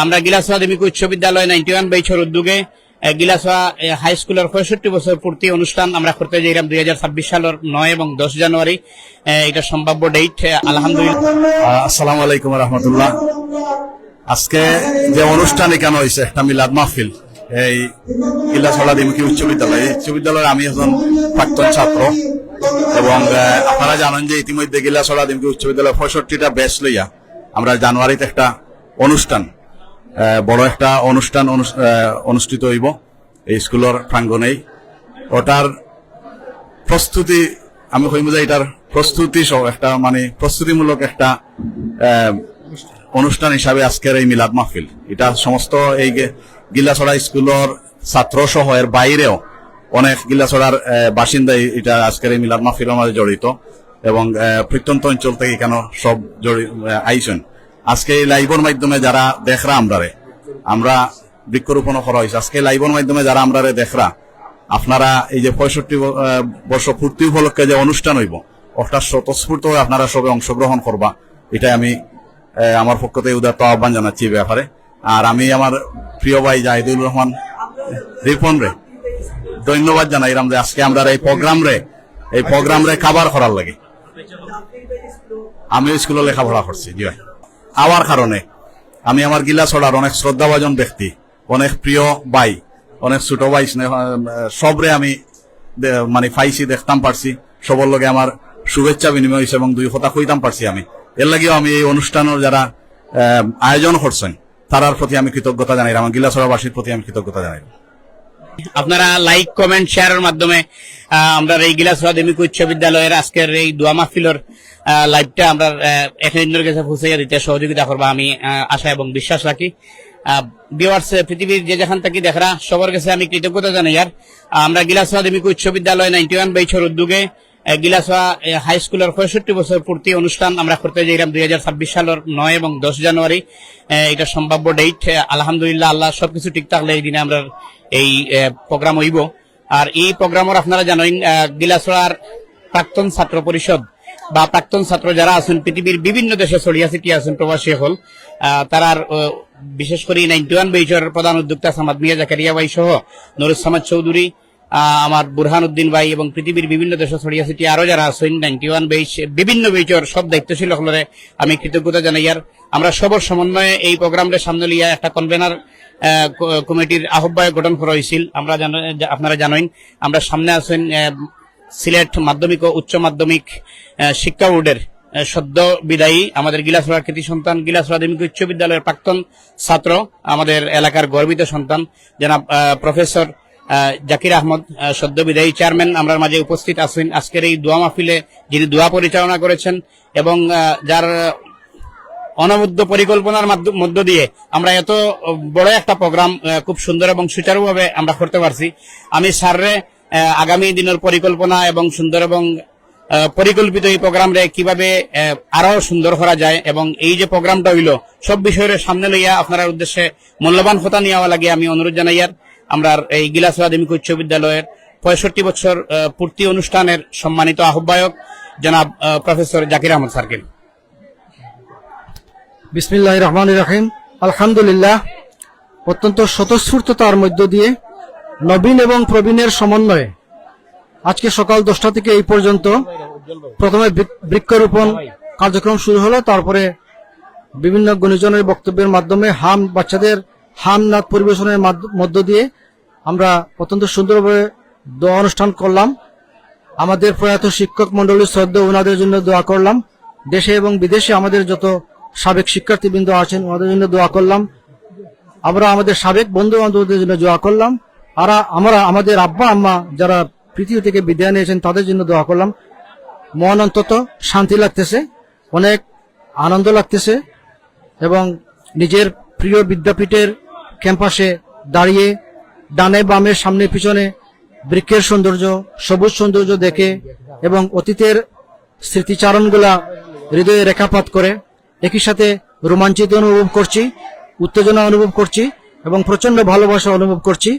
আমরা গিলাসোয়া দেবিক উচ্চ বিদ্যালয় নাইনটি ওয়ান বাইছর উদ্যোগে গিলাসোয়া হাই স্কুলের পঁয়ষট্টি বছর পূর্তি অনুষ্ঠান আমরা করতে যাইলাম দুই হাজার ছাব্বিশ সালের নয় এবং দশ জানুয়ারি। এটা সম্ভাব্য ডেট আলহামদুলিল্লাহ। আসসালামু আলাইকুম রহমতুল্লাহ। আজকে যে অনুষ্ঠান এখানে হয়েছে একটা মিলাদ মাহফিল। এই ইল্লাছড়া দিমুখী উচ্চ বিদ্যালয়। উচ্চ বিদ্যালয়ের আমি একজন প্রাক্তন ছাত্র এবং আপনারা জানেন যে ইতিমধ্যে গিলাছড়া দিমুখী উচ্চ বিদ্যালয় পঁয়ষট্টিটা ব্যাচ লইয়া আমরা জানুয়ারিতে একটা অনুষ্ঠান বড় একটা অনুষ্ঠান অনুষ্ঠিত হইব এই স্কুলের প্রাঙ্গণেই ওটার প্রস্তুতি আমি কইব যে এটার প্রস্তুতি সহ একটা মানে প্রস্তুতিমূলক একটা অনুষ্ঠান হিসাবে আজকের এই মিলাদ মাহফিল। এটা সমস্ত এই গে- গিলাছড়া স্কুলের ছাত্র সহ এর বাইরেও অনেক গিলাছড়ার আহ, বাসিন্দা এটা আজকের এই মিলাদ মাহফিলের মাঝে জড়িত। এবং প্রত্যন্ত অঞ্চল থেকে কেন সব জড়ি- আহ, আইসেন আজকে এই লাইভের মাধ্যমে যারা দেখরা আমরারে, আমরা বৃক্ষরোপণ করা হয়েছে। আজকে লাইভের মাধ্যমে যারা আমরারে দেখরা, আপনারা এই যে পঁয়ষট্টি বর্ষ পূর্তি উপলক্ষে যে অনুষ্ঠান হইব ওটা স্বতঃস্ফূর্ত আপনারা সবে অংশগ্রহণ করবা, এটাই আমি আমার পক্ষ থেকে উদাত্ত আহ্বান জানাচ্ছি ব্যাপারে। আর আমি আমার প্রিয় ভাই জাহিদুল রহমান, রিপন রে, ধন্যবাদ জানাইলাম যে আজকে আমরা এই প্রোগ্রাম রে, এই প্রোগ্রাম রে কাবার করার লাগে। আমি স্কুলে লেখাপড়া করছি, জি ভাই। আমার কারণে। আমি আমার গিলা ছড়ার অনেক শ্রদ্ধাভাজন ব্যক্তি, অনেক প্রিয় ভাই, অনেক ছোট ভাই সবরে আমি মানে পাইছি দেখতাম পারছি। সবর লগে আমার শুভেচ্ছা বিনিময় হয়েছে এবং দুই কথা কইতাম পারছি আমি। এর লাগেও আমি এই অনুষ্ঠানের যারা আয়োজন করছেন, তারার প্রতি আমি কৃতজ্ঞতা জানাই, আমার গিলাছড়াবাসীর প্রতি আমি কৃতজ্ঞতা জানাই। আপনারা লাইক কমেন্ট শেয়ারের মাধ্যমে আমরা এই গিলাস আদেমিক উচ্চ বিদ্যালয়ের আজকের এই দোয়া মাহফিলর লাইভটা আমরা এখানের কাছে পৌঁছাইয়া দিতে সহযোগিতা করবা আমি আশা এবং বিশ্বাস রাখি। পৃথিবীর যে যেখান থেকে দেখরা, সবার কাছে আমি কৃতজ্ঞতা জানাই, আর আমরা গিলাস মাধ্যমিক উচ্চ বিদ্যালয় নাইনটি ওয়ান বাইছর উদ্যোগে আহ, গিলাসোয়া হাই স্কুলের পঁয়ষট্টি বছর পূর্তি অনুষ্ঠান আমরা করতে যাইলাম দুই হাজার ছাব্বিশ সালের নয় এবং দশ জানুয়ারি এটা সম্ভাব্য ডেট আলহামদুলিল্লাহ আল্লাহ সবকিছু ঠিক থাকলে এই দিনে আমরা এই প্রোগ্রাম হইব। আর এই প্রোগ্রামের আপনারা জানেন গিলাসড়ার প্রাক্তন ছাত্র পরিষদ বা প্রাক্তন ছাত্র যারা আছেন পৃথিবীর বিভিন্ন দেশে ছড়িয়া ছিটিয়ে আছেন প্রবাসী হল তারার বিশেষ করে নাইনটি ওয়ান বেইচর প্রধান উদ্যোক্তা সামাদ মিয়া জাকারিয়া ভাই সহ নুরুসামাদ চৌধুরী আমার বুরহান উদ্দিন ভাই এবং পৃথিবীর বিভিন্ন দেশে ছড়িয়ে ছিটিয়ে আরও যারা আছেন নাইনটি ওয়ান বেইচ বিভিন্ন বেইচর সব দায়িত্বশীল হলরে আমি কৃতজ্ঞতা জানাই। আর আমরা সবর সমন্বয়ে এই প্রোগ্রামটা সামনে লিয়া একটা কনভেনার কমিটির আহ্বায়ক গঠন করা হয়েছিল। আমরা আপনারা জানেন আমরা সামনে আছেন সিলেট মাধ্যমিক ও উচ্চ মাধ্যমিক শিক্ষা বোর্ডের সদ্য বিদায়ী আমাদের গিলাসড়ার কৃতি সন্তান গিলাসড়া দেমিক উচ্চ বিদ্যালয়ের প্রাক্তন ছাত্র আমাদের এলাকার গর্বিত সন্তান আহ, প্রফেসর জাকির আহমদ আহ, সদ্য বিদায়ী চেয়ারম্যান আমরা মাঝে উপস্থিত আছেন। আজকের এই দোয়া মাহফিলে যিনি দোয়া পরিচালনা করেছেন এবং যার অনবদ্য পরিকল্পনার মাধ্য- দিয়ে আমরা এত বড় একটা প্রোগ্রাম খুব সুন্দর এবং সুচারুভাবে আমরা করতে পারছি। আমি স্যাররে আগামী দিনের পরিকল্পনা এবং সুন্দর এবং পরিকল্পিত এই প্রোগ্রামরে কীভাবে আরও সুন্দর করা যায় এবং এই যে প্রোগ্রামটা হইল সব বিষয়ের সামনে লইয়া আপনার উদ্দেশ্যে মূল্যবান কথা নেওয়া লাগে আমি অনুরোধ জানাই আর আমরা এই গিলাসরা দেমিক উচ্চ বিদ্যালয়ের পঁয়ষট্টি বছর পূর্তি অনুষ্ঠানের সম্মানিত আহ্বায়ক জনাব প্রফেসর জাকির আহমদ সার্কিল বিসমিল্লাহ রহমান রাহিম। আলহামদুলিল্লাহ, অত্যন্ত স্বতঃস্ফূর্ততার মধ্য দিয়ে নবীন এবং প্রবীণের সমন্বয়ে আজকে সকাল দশটা থেকে এই পর্যন্ত প্রথমে বৃক- বৃক্ষরোপণ কার্যক্রম শুরু হলো, তারপরে বিভিন্ন গুণীজনের বক্তব্যের মাধ্যমে হাম, বাচ্চাদের হাম নাচ পরিবেশনের মধ্য দিয়ে আমরা অত্যন্ত সুন্দরভাবে দোয়া অনুষ্ঠান করলাম। আমাদের প্রয়াত শিক্ষক মন্ডলীর শ্রদ্ধা ওনাদের জন্য দোয়া করলাম। দেশে এবং বিদেশে আমাদের যত সাবেক শিক্ষার্থীবৃন্দ আছেন ওনাদের জন্য দোয়া করলাম। আমরা আমাদের সাবেক বন্ধু বান্ধবদের জন্য দোয়া করলাম। আর, আমরা, আমাদের আব্বা, আম্মা যারা পৃথিবী থেকে বিদায় নিয়েছেন, তাদের জন্য দোয়া করলাম। মন অন্তত শান্তি লাগতেছে, অনেক আনন্দ লাগতেছে এবং নিজের প্রিয় বিদ্যাপীঠের ক্যাম্পাসে দাঁড়িয়ে ডানে বামে সামনে পিছনে বৃক্ষের সৌন্দর্য, সবুজ সৌন্দর্য দেখে এবং অতীতের স্মৃতিচারণগুলা হৃদয়ে রেখাপাত করে। একই সাথে রোমাঞ্চিত অনুভব করছি, উত্তেজনা অনুভব করছি এবং প্রচণ্ড ভালোবাসা অনুভব করছি।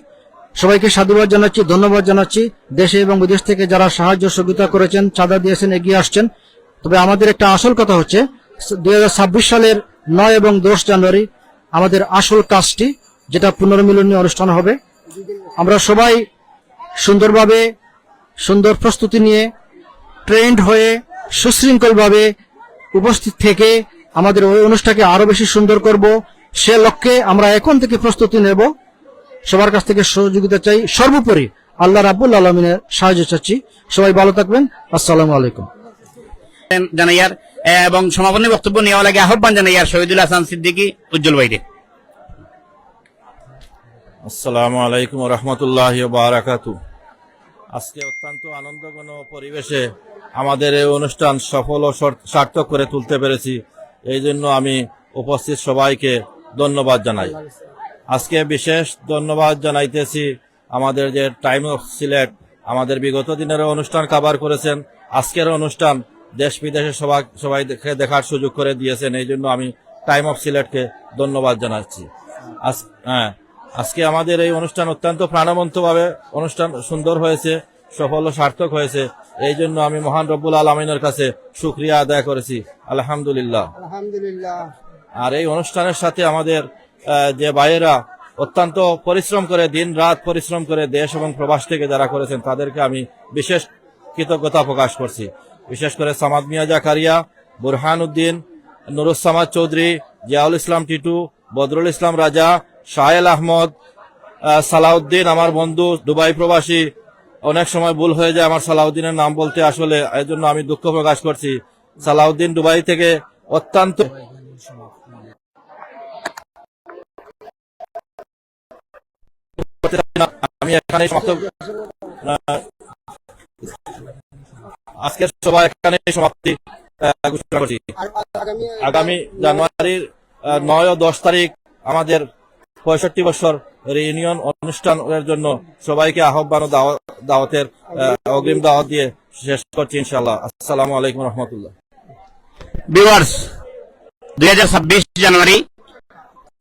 সবাইকে সাধুবাদ জানাচ্ছি, ধন্যবাদ জানাচ্ছি। দেশে এবং বিদেশ থেকে যারা সাহায্য সহযোগিতা করেছেন, চাঁদা দিয়েছেন, এগিয়ে আসছেন। তবে আমাদের একটা আসল কথা হচ্ছে, দুই হাজার ছাব্বিশ সালের নয় এবং দশ জানুয়ারি আমাদের আসল কাজটি, যেটা পুনর্মিলনী অনুষ্ঠান হবে। আমরা সবাই সুন্দরভাবে, সুন্দর প্রস্তুতি নিয়ে ট্রেন্ড হয়ে, সুশৃঙ্খলভাবে উপস্থিত থেকে আমাদের ওই অনুষ্ঠানকে আরও বেশি সুন্দর করব। সে লক্ষ্যে আমরা এখন থেকে প্রস্তুতি নেব। সবার কাছ থেকে সহযোগিতা চাই। সর্বোপরি আল্লাহ রাব্বুল আলমিনের সাহায্য চাচ্ছি। সবাই ভালো থাকবেন। আসসালামু আলাইকুম। জানাইয়ার, এবং সমাপনী বক্তব্য নেওয়া লাগে আহ্বান জানাইয়ার শহীদুল হাসান সিদ্দিকী, উজ্জ্বল বাইরে। আসসালামু আলাইকুম রহমতুল্লাহ বারাকাতু আজকে অত্যন্ত আনন্দঘন পরিবেশে আমাদের এই অনুষ্ঠান সফল ও সর- সার্থক করে তুলতে পেরেছি। এই জন্য আমি উপস্থিত সবাইকে ধন্যবাদ জানাই। আজকে বিশেষ ধন্যবাদ জানাইতেছি আমাদের যে টাইম অফ সিলেট, আমাদের বিগত দিনের অনুষ্ঠান কাভার করেছেন। আজকের অনুষ্ঠান দেশ বিদেশে সবাই সবাই দেখে দেখার সুযোগ করে দিয়েছেন। এই জন্য আমি টাইম অফ সিলেটকে ধন্যবাদ জানাচ্ছি। আজ- হ্যাঁ আজকে আমাদের এই অনুষ্ঠান অত্যন্ত প্রাণবন্তভাবে অনুষ্ঠান সুন্দর হয়েছে সফল ও সার্থক হয়েছে। এই জন্য আমি মহান রব্বুল আলমিনের কাছে সুক্রিয়া আদায় করেছি। আলহামদুলিল্লাহ। আর এই অনুষ্ঠানের সাথে আমাদের যে ভাইয়েরা অত্যন্ত পরিশ্রম করে দিন রাত পরিশ্রম করে দেশ এবং প্রবাস থেকে যারা করেছেন তাদেরকে আমি বিশেষ কৃতজ্ঞতা প্রকাশ করছি। বিশেষ করে সামাদ মিয়া জাকারিয়া বুরহান উদ্দিন নুরুসামাদ চৌধুরী জিয়াউল ইসলাম টিটু বদরুল ইসলাম রাজা শাহেল আহমদ সালাউদ্দিন, আমার বন্ধু, দুবাই প্রবাসী। অনেক সময় ভুল হয়ে যায় আমার সালাউদ্দিনের নাম বলতে, আসলে এর জন্য আমি দুঃখ প্রকাশ করছি। সালাউদ্দিন দুবাই থেকে অত্যন্ত আমি আজকের সভা এখানে সমাপ্তি ঘোষণা করছি। আগামী জানুয়ারির নয় ও দশ তারিখ আমাদের পঁয়ষট্টি বছর রিউনিয়ন অনুষ্ঠানের জন্য সবাইকে আহ্বান দাওয়াতের অগ্রিম দাওয়াত দিয়ে শেষ করছি ইনশাআল্লাহ। আসসালামু আলাইকুম রহমতুল্লাহ। ভিউয়ার্স দুই হাজার ছাব্বিশ জানুয়ারি,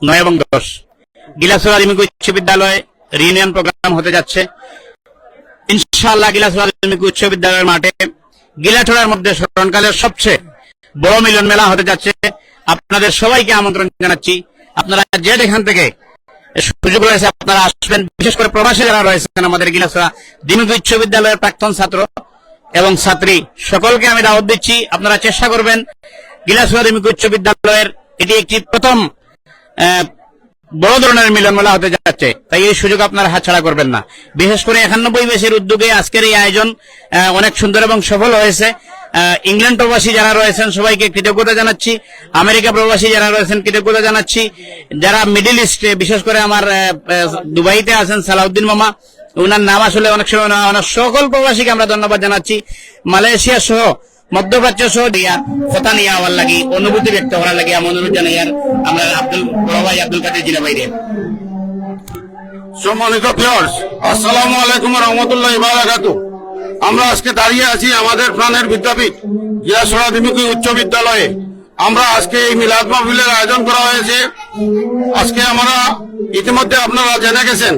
নয় এবং দশ। গিলাসুর আলিমিক উচ্চ বিদ্যালয় রিউনিয়ন প্রোগ্রাম হতে যাচ্ছে। ইনশাআল্লাহ গিলাসুর আলিমিক উচ্চ বিদ্যালয়ের মাঠে গিলাঠোড়ার মধ্যে স্মরণকালের সবচেয়ে বড় মিলন মেলা হতে যাচ্ছে। আপনাদের সবাইকে আমন্ত্রণ জানাচ্ছি। আপনারা যে যেখান থেকে সুযোগ রয়েছে, আপনারা আসবেন। বিশেষ করে প্রবাসী যারা রয়েছেন আমাদের গিলাসুরা দিনুক উচ্চ বিদ্যালয়ের প্রাক্তন ছাত্র এবং ছাত্রী। সকলকে আমি দাওয়াত দিচ্ছি, আপনারা চেষ্টা করবেন। গিলাসুয়া দিমিক উচ্চ বিদ্যালয়ের এটি একটি প্রথম বড় ধরনের মিলন মেলা হতে যাচ্ছে। তাই এই সুযোগ আপনারা হাতছাড়া করবেন না। বিশেষ করে একান্নব্বই বেশের উদ্যোগে আজকের এই আয়োজন অনেক সুন্দর এবং সফল হয়েছে। ইংল্যান্ড প্রবাসী যারা রয়েছেন, সবাইকে কৃতজ্ঞতা জানাচ্ছি। আমেরিকা প্রবাসী যারা রয়েছেন, কৃতজ্ঞতা জানাচ্ছি। যারা মিডিল ইস্টে বিশেষ করে আমার দুবাইতে আছেন, সালাউদ্দিন মামা ওনার নাম আসলে অনেক সময় হয় সকল প্রবাসীকে আমরা ধন্যবাদ জানাচ্ছি। মালয়েশিয়া সহ, মধ্যপ্রাচ্য সহ, দিয়া, কথা নিয়ে আমার লাগি, অনুভূতি ব্যক্ত করার লাগি, আমার অনুরোধ জানাই, আর আমরা আব্দুল, বড় ভাই আব্দুল কাদের জিনা বাইরে সম্মানিত ভিউয়ার্স আসসালামু আলাইকুম রহমতুল্লাহ বারাকাতু আমরা আজকে দাঁড়িয়ে আছি আমাদের প্রাণের বিদ্যাপীঠ গিয়াসরা দিমুখী উচ্চ বিদ্যালয়ে। আমরা আজকে এই মিলাদ মাহফিলের আয়োজন করা হয়েছে। আজকে আমরা ইতিমধ্যে আপনারা জেনে গেছেন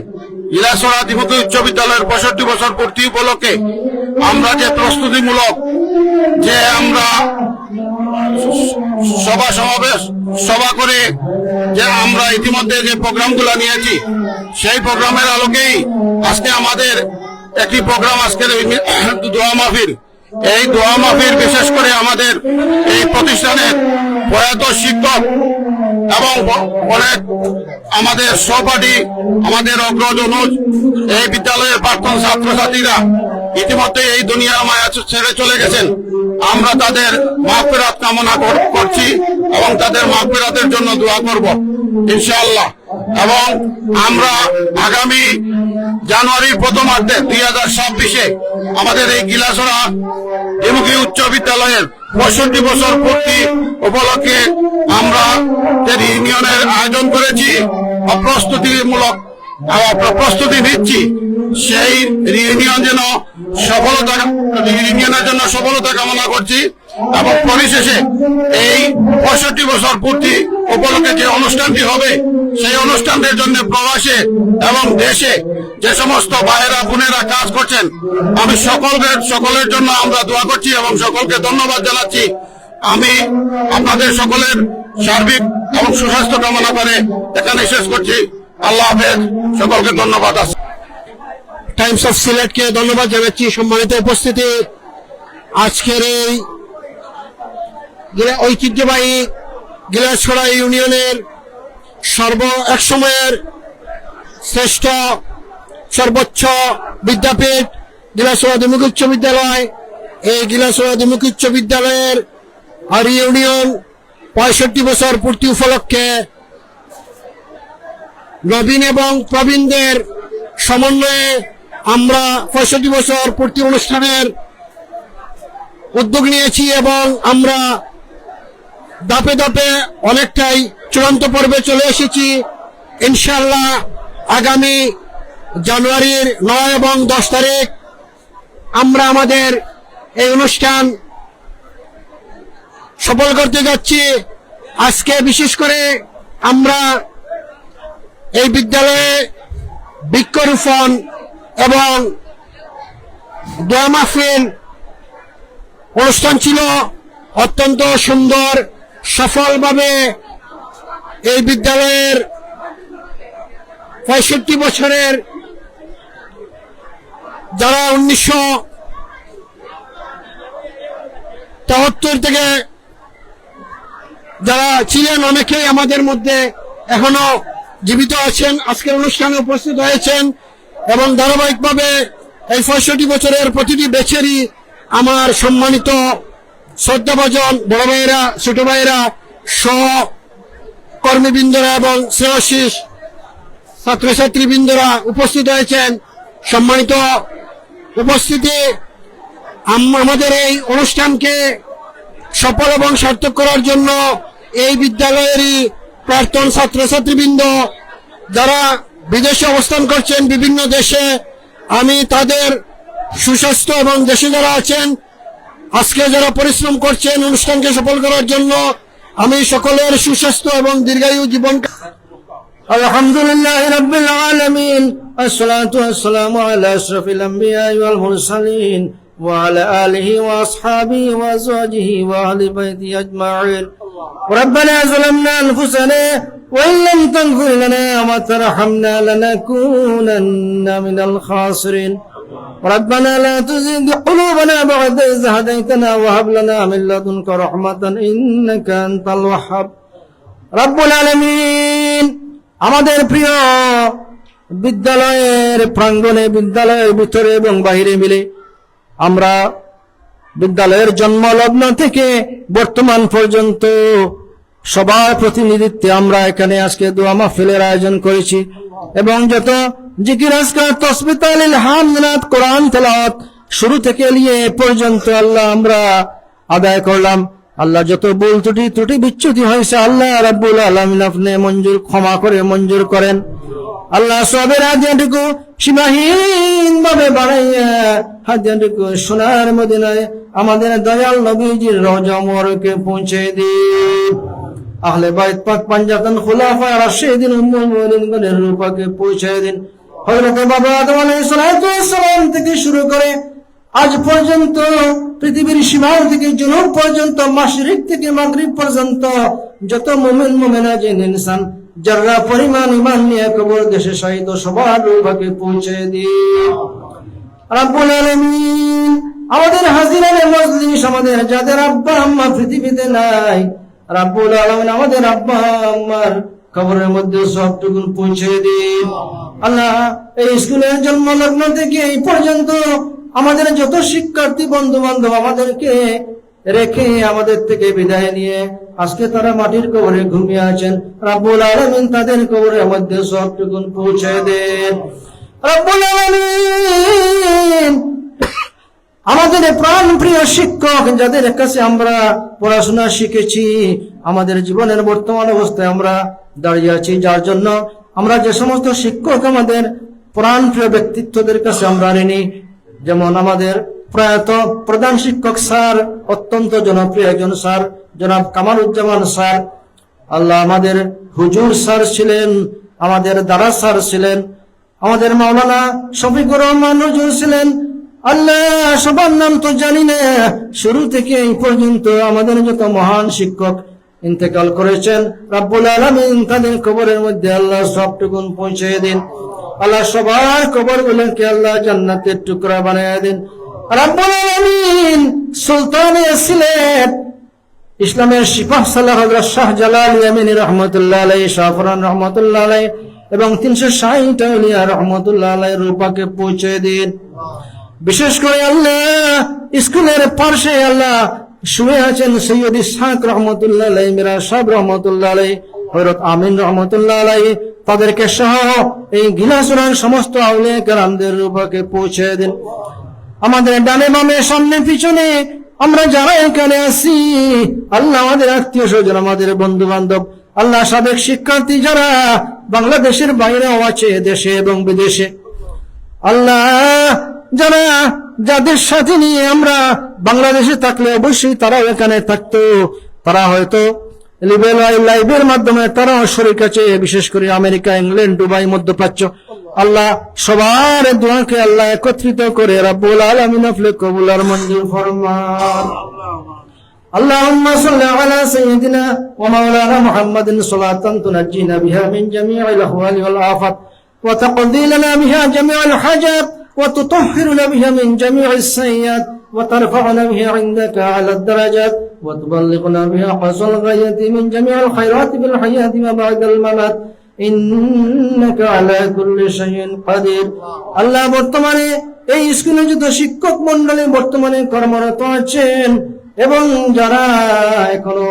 গিলাসরা দিমুখী উচ্চ বিদ্যালয়ের পঁয়ষট্টি বছর পূর্তি উপলক্ষে আমরা যে প্রস্তুতিমূলক যে আমরা সভা সমাবেশ, সভা করে যে আমরা ইতিমধ্যে যে প্রোগ্রামগুলো নিয়েছি, সেই প্রোগ্রামের আলোকেই আজকে আমাদের একটি প্রোগ্রাম আজকের দোয়া মাহফিল। এই দোয়া মাহফিল বিশেষ করে আমাদের এই প্রতিষ্ঠানের প্রয়াত শিক্ষক এবং অনেক আমাদের সহপাঠী, আমাদের অগ্রজ অনুজ এই বিদ্যালয়ের প্রাক্তন ছাত্রছাত্রীরা ইতিমধ্যে এই দুনিয়ার মায়া ছেড়ে চলে গেছেন। আমরা তাদের মাফেরাত কামনা করছি এবং তাদের মাফেরাতের জন্য দোয়া করব। ইনশাআল্লাহ। এবং আমরা আগামী জানুয়ারির প্রথম অর্ধে দুই হাজার ছাব্বিশে আমাদের এই গিলাসরা দ্বিমুখী উচ্চ বিদ্যালয়ের পঁয়ষট্টি বছর পূর্তি উপলক্ষে আমরা ইউনিয়নের আয়োজন করেছি, অপ্রস্তুতিমূলক প্রস্তুতি নিচ্ছি, সেই রিউনিয়ন যেন সফলতা রিউনিয়নের জন্য সফলতা কামনা করছি। এবং পরিশেষে এই পঁয়ষট্টি বছর পূর্তি উপলক্ষে যে অনুষ্ঠানটি হবে, সেই অনুষ্ঠানের জন্য প্রবাসে এবং দেশে যে সমস্ত ভাইয়েরা, বোনেরা কাজ করছেন, আমি সকলের সকলের জন্য আমরা দোয়া করছি এবং সকলকে ধন্যবাদ জানাচ্ছি। আমি আপনাদের সকলের সার্বিক এবং সুস্বাস্থ্য কামনা করে এখানে শেষ করছি। আল্লাহ হাফেজ, সকলকে ধন্যবাদ। আছে টাইমস অফ সিলেটকে ধন্যবাদ জানাচ্ছি। সম্মানিত উপস্থিতি, আজকের এই ঐতিহ্যবাহী গিলাসছড়া ইউনিয়নের সর্ব এক সময়ের শ্রেষ্ঠ, সর্বোচ্চ বিদ্যাপীঠ গিলাসড়া দ্বিমুখ উচ্চ বিদ্যালয়। এই গিলাসড়া দ্বিমুখ উচ্চ বিদ্যালয়ের আর ইউনিয়ন পঁয়ষট্টি বছর পূর্তি উপলক্ষে নবীন এবং প্রবীণদের সমন্বয়ে আমরা পঁয়ষট্টি বছর পূর্তি অনুষ্ঠানের উদ্যোগ নিয়েছি এবং আমরা ধাপে ধাপে অনেকটাই চূড়ান্ত পর্বে চলে এসেছি। ইনশাল্লাহ আগামী জানুয়ারির নয় এবং দশ তারিখ আমরা আমাদের এই অনুষ্ঠান সফল করতে যাচ্ছি। আজকে বিশেষ করে আমরা এই বিদ্যালয়ে বৃক্ষরোপণ এবং দোয়া মাহফিল অনুষ্ঠান ছিল অত্যন্ত সুন্দর সফলভাবে এই বিদ্যালয়ের পঁয়ষট্টি বছরের যারা উনিশশো তেহত্তর থেকে যারা ছিলেন, অনেকেই আমাদের মধ্যে এখনও জীবিত আছেন, আজকের অনুষ্ঠানে উপস্থিত হয়েছেন এবং ধারাবাহিকভাবে এই পঁয়ষট্টি বছরের প্রতিটি বেচেরই আমার সম্মানিত শ্রদ্ধাভাজন বড় ভাইয়েরা, ছোট ভাইয়েরা, সহ কর্মীবৃন্দরা এবং শ্রেয়শিস ছাত্রছাত্রীবৃন্দরা উপস্থিত হয়েছেন। সম্মানিত উপস্থিতি, আম- আমাদের এই অনুষ্ঠানকে সফল এবং সার্থক করার জন্য এই বিদ্যালয়েরই প্রাক্তন ছাত্রছাত্রীবৃন্দ যারা বিদেশে অবস্থান করছেন বিভিন্ন দেশে, আমি তাদের সুস্বাস্থ্য এবং দেশে যারা আছেন আজকে যারা পরিশ্রম করছেন অনুষ্ঠানকে সফল করার জন্য আমি সকলের সুস্বাস্থ্য এবং দীর্ঘায়ু জীবন الحمد لله رب العالمين الصلاة والسلام على أشرف الأنبياء والمرسلين وعلى آله وأصحابه وأزواجه وأهل بيته أجمعين ربنا ظلمنا أنفسنا وإن لم تغفر لنا وترحمنا لنكونن من الخاسرين ربنا لا تزغ قلوبنا بعد إذ هديتنا وهب لنا من لدنك رحمة إنك أنت الوهاب রব্বুল আলমিন আমাদের প্রিয় বিদ্যালয়ের প্রাঙ্গণে বিদ্যালয়ের ভিতরে এবং বাহিরে মিলে আমরা বিদ্যালয়ের জন্মলগ্ন থেকে বর্তমান পর্যন্ত সবার প্রতিনিধিত্বে আমরা এখানে আজকে দোয়া মাহফিলের আয়োজন করেছি এবং যত জিকির, আজকার তসবিত আলিল কোরআন, তেলাওয়াত, শুরু থেকে নিয়ে পর্যন্ত আল্লাহ আমরা আদায় করলাম। আল্লাহ যত ভুল ত্রুটি ত্রুটি বিচ্যুতি হয়েছে, আল্লাহ রাব্বুল আলামিন আপনি মঞ্জুর, ক্ষমা করে মঞ্জুর করেন। আল্লাহ সবের হাতিয়াটুকু সীমাহীন ভাবে বাড়াইয়া হাতিয়াটুকু সোনার মদিনায় আমাদের দয়াল নবীজির রজমরকে পৌঁছে দিন। আহলে বাইত পাক পাঞ্জাতন খুলাফা রাশিদিন উম্মুল মুমিনিনগণের রূপাকে পৌঁছে দিন। হযরত বাবা আদম আলাইহিস সালাতু সালাম থেকে শুরু করে আজ পর্যন্ত পৃথিবীর সীমাও থেকে জুনুব পর্যন্ত, মাশরিক থেকে মাগরিব পর্যন্ত যত মুমিন, মুমিনা, জিন, ইনসান যারা পরিমাণ ইমান নিয়ে কবর দেশে শহীদ সবার রূপাকে পৌঁছে দিন। রাব্বুল আলামিন, আমাদের হাজিরানে মজলিস আমাদের যাদের আব্বা আম্মা পৃথিবীতে নাই রাব্বুল আমাদের আব্বা আম্মার কবরের মধ্যে পৌঁছে দিন। আল্লাহ, এই জন্ম লগ্ন থেকে এই পর্যন্ত আমাদের যত শিক্ষার্থী বন্ধু বান্ধব আমাদেরকে রেখে আমাদের থেকে বিদায় নিয়ে আজকে তারা মাটির কবরে ঘুমিয়ে আছেন। রাব্বুল আলামিন তাদের কবরের মধ্যে সবটুকু পৌঁছে দেন। রব্বুল আলামিন আমাদের প্রাণ প্রিয় শিক্ষক, যাদের কাছে আমরা পড়াশোনা শিখেছি, আমাদের জীবনের বর্তমান অবস্থায় আমরা দাঁড়িয়ে আছি। যার জন্য আমরা যে সমস্ত শিক্ষক আমাদের প্রাণ প্রিয় ব্যক্তিত্বদের কাছে আমরা ঋণী। যেমন আমাদের প্রয়াত প্রধান শিক্ষক স্যার, অত্যন্ত জনপ্রিয় একজন স্যার, জনাব কামালুজ্জামান স্যার। আল্লাহ আমাদের হুজুর স্যার ছিলেন, আমাদের দাদা স্যার ছিলেন, আমাদের মাওলানা শফিকুর রহমান হুজুর ছিলেন আল্লাহ, সবার নাম তো জানি না। শুরু থেকে এই পর্যন্ত আমাদের যত মহান শিক্ষক ইন্তেকাল করেছেন, রাব্বুল আলামিন তাদের কবরের মধ্যে আল্লাহ পৌঁছে দিন। আল্লাহ সবার কবর গুলোকে আল্লাহ জান্নাতের টুকরা বানিয়ে দিন। রাব্বুল আলামিন সুলতান ইসলামের সিপাহ সাল্লাহ হজরত শাহ জালাল রহমতুল্লাহ আলাই শাহফরান রহমতুল্লাহ আলাই এবং তিনশো ষাট রহমতুল্লাহ আলাই রূপাকে পৌঁছে দিন। বিশেষ করে আল্লাহ, স্কুলের পার্শ্বে আল্লাহ শুয়ে আছেন সৈয়দ ইসহাক রহমতুল্লাহ আলাই মিরা সাহেব রহমতুল্লাহ আলাই হজরত আমিন রহমতুল্লাহ আলাই তাদেরকে সহ এই গিলাসুরার সমস্ত আউলিয়া কেরামদের রূপাকে পৌঁছে দিন। আমাদের ডানে বামে, সামনে পিছনে আমরা যারা এখানে আছি, আল্লাহ আমাদের আত্মীয় স্বজন, আমাদের বন্ধু বান্ধব আল্লাহ সাবেক শিক্ষার্থী যারা বাংলাদেশের বাইরেও আছে, দেশে এবং বিদেশে, আল্লাহ যারা যাদের সাথে নিয়ে আমরা বাংলাদেশে থাকলে অবশ্যই তারাও এখানে থাকতো তারা হয়তো লিবেল লাইভের মাধ্যমে তারাও শরীর কাছে বিশেষ করে আমেরিকা ইংল্যান্ড দুবাই মধ্যপ্রাচ্য আল্লাহ সবার দোয়াকে আল্লাহ একত্রিত করে রাব্বুল আলামিন আপনি কবুল আর মঞ্জুর ফরমান اللهم صل على سيدنا ومولانا محمد صلاة تنجينا بها من جميع الأهوال والآفات وتقضي لنا بها جميع الحاجات وتطهرنا بها من جميع السيئات وترفعنا بها عندك على الدرجات وتبلغنا بها قصر الغاية من جميع الخيرات في الحياة وبعد الممات إنك على كل شيء قدير আল্লাহ বর্তমানে এই স্কুলে যত শিক্ষক মন্ডলী বর্তমানে কর্মরত আছেন এবং যারা এখনো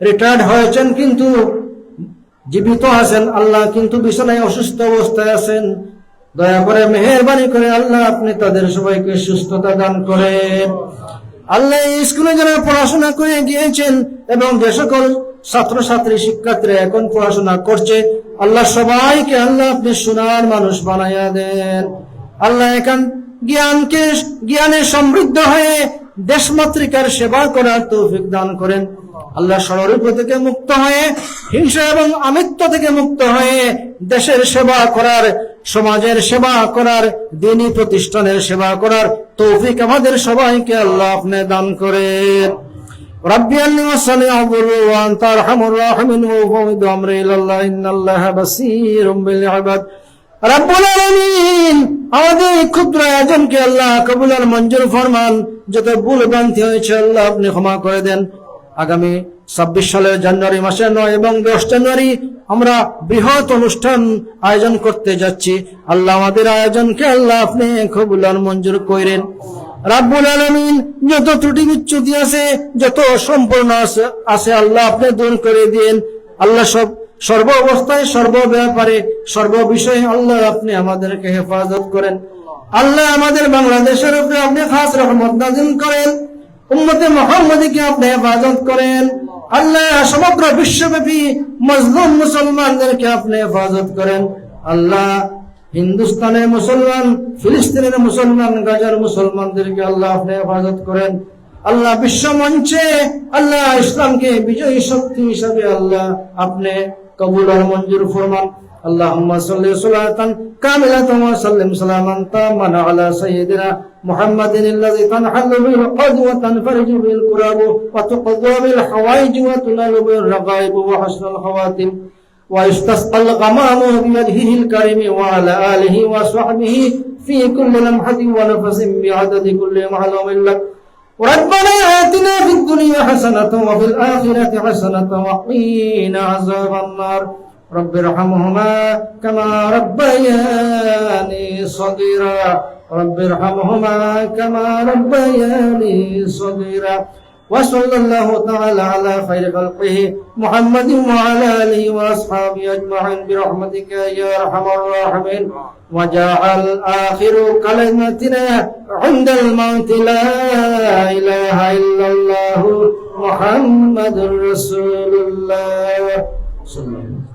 রিটায়ার্ড হয়েছেন কিন্তু জীবিত আছেন আল্লাহ কিন্তু বিছানায় অসুস্থ অবস্থায় আছেন দয়া করে মেহরবানি করে আল্লাহ আপনি তাদের সবাইকে সুস্থতা দান করেন। আল্লাহ স্কুলে যারা পড়াশোনা করে গিয়েছেন এবং যে সকল ছাত্রছাত্রী, শিক্ষার্থীরা এখন পড়াশোনা করছে, আল্লাহ সবাইকে আল্লাহ আপনি সোনার মানুষ বানাইয়া দেন। আল্লাহ এখান জ্ঞানকে, জ্ঞানে সমৃদ্ধ হয়ে দেশমাতৃকার সেবা করার তৌফিক দান করেন। আল্লাহ ষড়রূপ থেকে মুক্ত হয়ে, হিংসা এবং আমিত্ব থেকে মুক্ত হয়ে দেশের সেবা করার সমাজের সেবা করার দিনী প্রতিষ্ঠানের সেবা করার তৌফিক আমাদের সবাইকে আল্লাহ আপনি দান করেন ربي أني وصلي عبر وأنت أرحم الراحمين وفوض أمري إلى الله إن الله بصير بالعباد রব্বুল আলামিন আমাদের এই ক্ষুদ্র আয়োজনকে আল্লাহ কবুল আর মঞ্জুর ফরমান যত ভুল ভ্রান্তি হয়েছে আল্লাহ আপনি ক্ষমা করে দেন আগামী ছাব্বিশ সালের জানুয়ারি মাসের নয় এবং দশ জানুয়ারি আমরা বৃহৎ অনুষ্ঠান আয়োজন করতে যাচ্ছি। আল্লাহ আমাদের আয়োজনকে আল্লাহ আপনি কবুল আর মঞ্জুর করেন রাব্বুল আলামিন যত ত্রুটি বিচ্যুতি আছে, যত সম্পূর্ণ আছে আছে আল্লাহ আপনি দূর করে দিন আল্লাহ সব সর্ব অবস্থায়, সর্ব ব্যাপারে, সর্ব বিষয়ে আল্লাহ আপনি আমাদেরকে হেফাজত করেন। আল্লাহ আমাদের বাংলাদেশের উপরে আপনি খাস রহমত নাজিল করেন। উম্মতে মোহাম্মদীকে আপনি হেফাজত করেন। আল্লাহ, সমগ্র বিশ্বব্যাপী মজলুম মুসলমানদেরকে আপনি হেফাজত করেন। আল্লাহ হিন্দুস্তানের মুসলমান, ফিলিস্তিনের মুসলমান, গাজার মুসলমানদেরকে আল্লাহ আপনি হেফাজত করেন। আল্লাহ, বিশ্ব মঞ্চে আল্লাহ ইসলামকে বিজয়ী শক্তি হিসাবে আল্লাহ আপনি কবুল আর মঞ্জুর ফরমান। اللهم صل صلاة كاملة وسلم سلاما تاما على سيدنا محمد الذي تنحل به القد وتنفرج به الكراب وتقضى به الحوائج وتنال به الرغائب وحسن الخواتم. ويستسقى الغمام بوجهه الكريم وعلى آله وصحبه في كل لمحة ونفس بعدد كل معلوم لك. ربنا آتنا في الدنيا حسنة وفي الآخرة حسنة وقنا عذاب النار. رب ارحمهما كما ربياني صغيرا. رب ارحمهما كما ربياني صغيرا. وصلى الله تعالى على خير خلقه محمد وعلى آله وأصحابه أجمعين برحمتك يا أرحم الراحمين. وجعل اخر كلمتنا عند الموت لا إله إلا الله محمد رسول الله. صلى الله عليه وسلم.